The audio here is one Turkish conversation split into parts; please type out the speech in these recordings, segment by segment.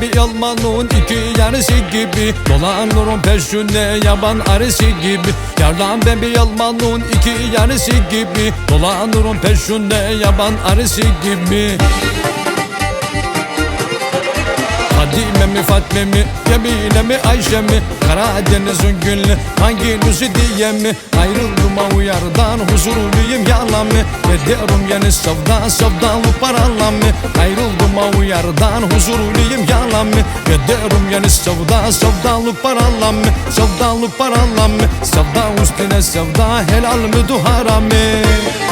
bir Yalmanın iki yarısı gibi. Dolanırım peşinde yaban arısı gibi. Yardan ben bir Yalmanın iki yarısı gibi. Dolanırım peşinde yaban arısı gibi Fadime mi Fatme mi Yemine mi Ayşe mi? Karadeniz'in gülü hanginizi diye mi? Ayrıldım uyardan huzurluyum yalan mı? Gidiyorum yeni sevda sevdalı paralan mı? Ayrıldım uyardan huzurluyum yalan mı? Gidiyorum yeni sevda sevdalı paralan mı? Sevdalı paralan mı? Sevda üstüne sevda helal mi haram mı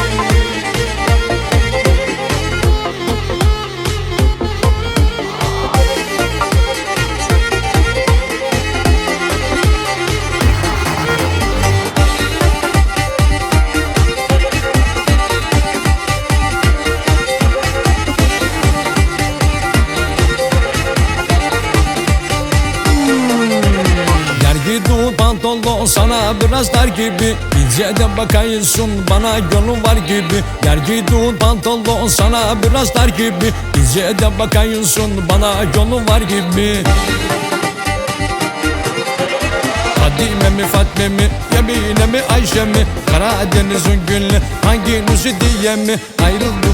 Pantolon sana biraz dar gibi. İnce de bakıyorsun bana yolun var gibi. Gergi pantolon sana biraz dar gibi. İnce de bakıyorsun bana yolun var gibi. Fadime mi Fatme mi Yemine mi Ayşe mi? Karadeniz'in gülü hanginizi diye mi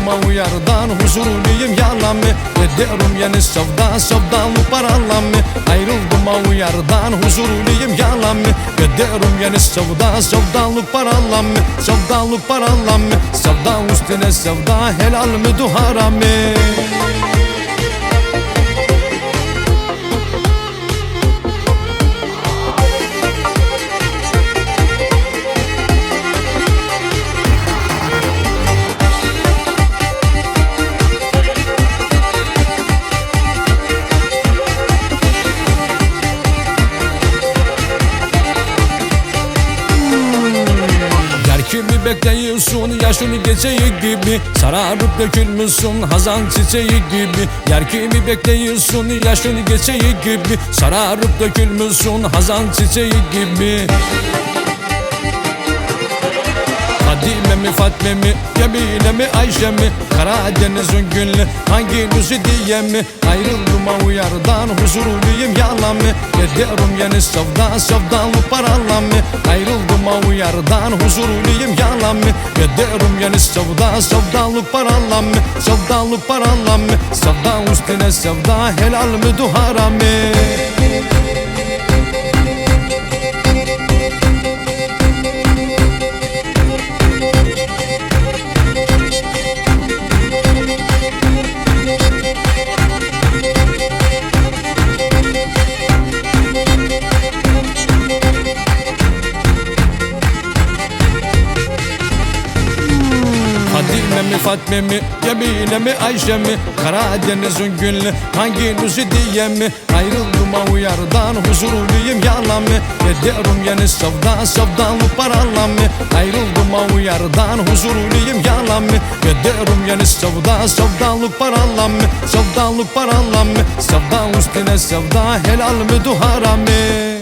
Ayrıldım uyardan huzurluyum yalan mı Gidiyorum yeni sevda sevdalı paralan mı Ayrıldım uyardan huzurluyum yalan mı Gidiyorum yeni sevda sevdalı paralan mı Sevdalı paralan mı Sevda üstüne sevda helal mi haram mı bekliyorsun yaşın geçeği gibi. Sararıp dökülmüşsün hazan çiçeği gibi. Yer kimi bekliyorsun yaşın geçeği gibi. Sararıp dökülmüşsün hazan çiçeği gibi Fadime mi Fatme mi Yemine mi Ayşe mi? Karadeniz'in gülü hanginizi diye mi? Ayrıldım uyardan huzurluyum yalan mı? Gidiyorum yeni sevda sevdalı paralan mı? Ayrıldım uyardan huzurluyum yalan mı? Gidiyorum yeni sevda sevdalı paralan mı? Sevdalı paralan mı? Sevda üstüne sevda helal mi haram mı Fatme mi Yemine mi Ayşe mi? Karadeniz'in gülü hanginizi diye mi? Ayrıldım uyardan huzurluyum yalan mı? Gidiyorum yeni sevda sevdalı paralan mı? Ayrıldım uyardan huzurluyum yalan mı? Gidiyorum yeni sevda sevdalı paralan mı? Sevdalı paralan mı? Sevda üstüne sevda helal mi haram mı